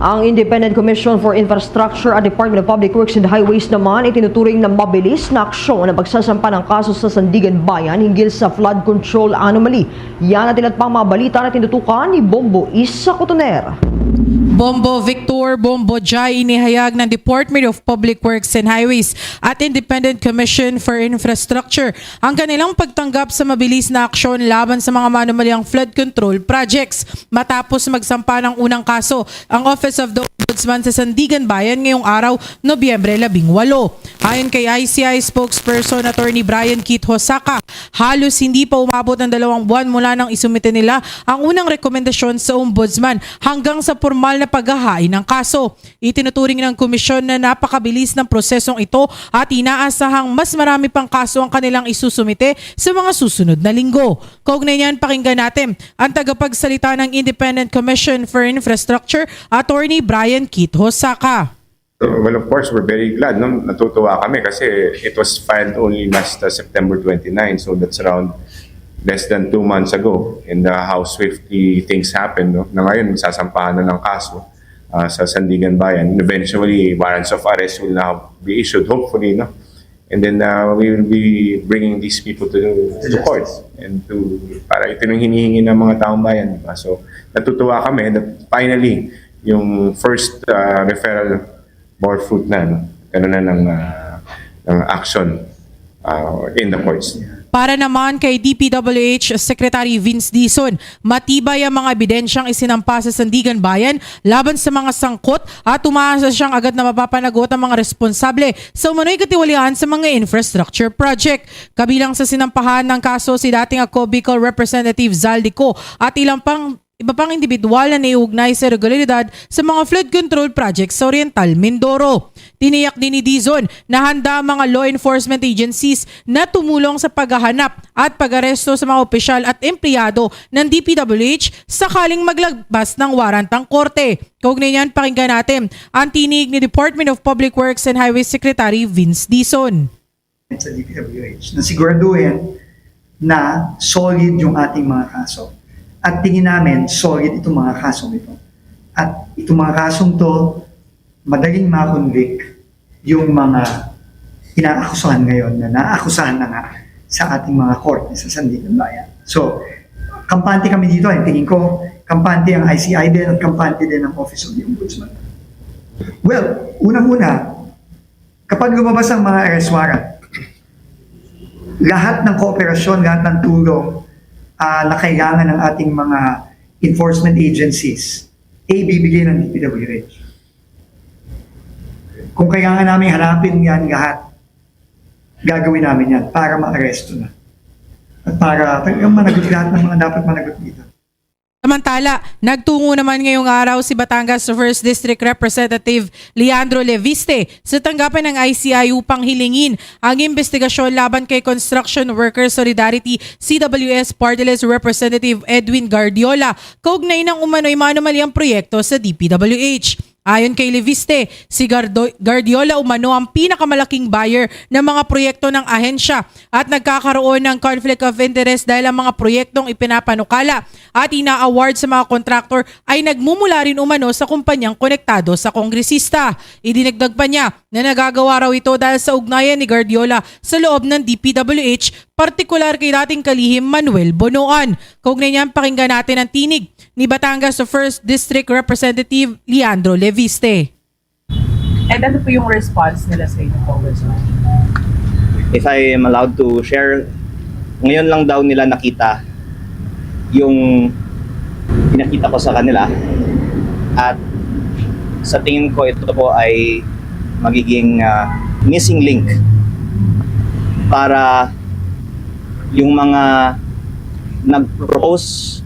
Ang Independent Commission for Infrastructure at Department of Public Works and Highways naman ay tinuturing na mabilis na aksyon na pagsasampa ng kaso sa Sandigan Bayan hinggil sa flood control anomaly. Yan natin at pang mga balita na tinutukan ni Bombo Isa Cotoner. Bombo Victor Bombo Jai inihayag ng Department of Public Works and Highways at Independent Commission for Infrastructure ang kanilang pagtanggap sa mabilis na aksyon laban sa mga manumalyang flood control projects matapos magsampa ng unang kaso. Ang Office of the Ombudsman sa Sandigan Bayan ngayong araw, Nobyembre 18. Ayon kay ICI spokesperson Attorney Brian Keith Hosaka, halos hindi pa umabot ng dalawang buwan mula nang isumite nila ang unang rekomendasyon sa Ombudsman hanggang sa formal na paghahain ng kaso. Itinuturing ng komisyon na napakabilis ng prosesong ito at inaasahang mas marami pang kaso ang kanilang isusumite sa mga susunod na linggo. Kaugnay niyan, pakinggan natin ang tagapagsalita ng Independent Commission for Infrastructure, Attorney Brian Keith Hosaka. Well, of course, we're very glad. No? Natutuwa kami kasi it was filed only last uh, September 29. So that's around less than two months ago. And uh, how swiftly things happened. No? Na ngayon, sasampahan na ng kaso uh, sa Sandigan Bayan. And eventually, warrants of arrest will now be issued, hopefully. No? And then uh, we will be bringing these people to, to court and to para ito yung hinihingi ng mga taong bayan. Diba? So natutuwa kami that finally yung first uh, referral bore fruit na, no? Ganun na ng, uh, ng action uh, in the courts. Para naman kay DPWH Secretary Vince Dizon, matibay ang mga ebidensyang isinampa sa Sandigan Bayan laban sa mga sangkot at umaasa siyang agad na mapapanagot ang mga responsable sa umano'y katiwalian sa mga infrastructure project. Kabilang sa sinampahan ng kaso si dating ako Bicol Representative Zaldico at ilang pang iba pang individual na naiugnay sa regularidad sa mga flood control projects sa Oriental Mindoro. Tiniyak din ni Dizon na handa ang mga law enforcement agencies na tumulong sa paghahanap at pag-aresto sa mga opisyal at empleyado ng DPWH sakaling maglabas ng warantang korte. Kaugnay niyan, pakinggan natin ang tinig ni Department of Public Works and Highway Secretary Vince Dizon. sa DPWH na siguraduhin na solid yung ating mga kaso. At tingin namin, solid itong mga kasong ito. At itong mga kasong to, madaling makonvict yung mga inaakusahan ngayon na naakusahan na nga sa ating mga korte sa Sandigan Bayan. So, kampante kami dito. Ang tingin ko, kampante ang ICI din at kampante din ang Office of the Ombudsman. Well, unang-una, kapag lumabas ang mga arrest warrant, lahat ng kooperasyon, lahat ng tulong ah, na ng ating mga enforcement agencies ay bibigay ng DPWH. Kung kailangan namin hanapin yan lahat, gagawin namin yan para ma-aresto na. At para talagang managot lahat ng mga dapat managot dito. Samantala, nagtungo naman ngayong araw si Batangas 1st District Representative Leandro Leviste sa tanggapan ng ICI upang hilingin ang investigasyon laban kay Construction Workers Solidarity CWS Party List Representative Edwin Guardiola kaugnay ng umano'y manumaliang proyekto sa DPWH. Ayon kay Leviste, si Gardo- Guardiola umano ang pinakamalaking buyer ng mga proyekto ng ahensya at nagkakaroon ng conflict of interest dahil ang mga proyektong ipinapanukala at ina-award sa mga kontraktor ay nagmumula rin umano sa kumpanyang konektado sa kongresista. Idinagdag pa niya na nagagawa raw ito dahil sa ugnayan ni Guardiola sa loob ng DPWH, partikular kay dating kalihim Manuel Bonoan. Kaugnay niyan, pakinggan natin ang tinig ni Batangas 1st District Representative Leandro Leviste. And ano po yung response nila sa inyo, Congressman? if I am allowed to share, ngayon lang daw nila nakita yung pinakita ko sa kanila at sa tingin ko ito po ay magiging ah, missing link para yung mga nag-propose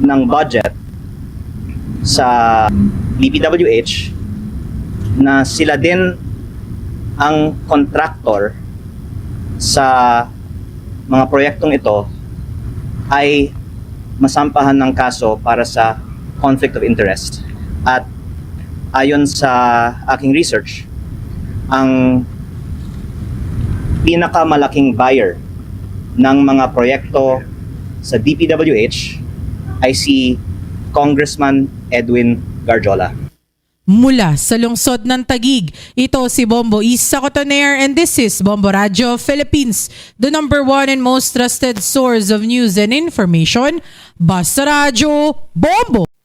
ng budget sa DPWH na sila din ang contractor sa mga proyektong ito ay masampahan ng kaso para sa conflict of interest. At ayon sa aking research, ang pinakamalaking buyer ng mga proyekto sa DPWH ay si Congressman Edwin Garjola. Mula sa lungsod ng Tagig, ito si Bombo Isa Cotonair and this is Bombo Radio Philippines, the number one and most trusted source of news and information. Basta Radio Bombo!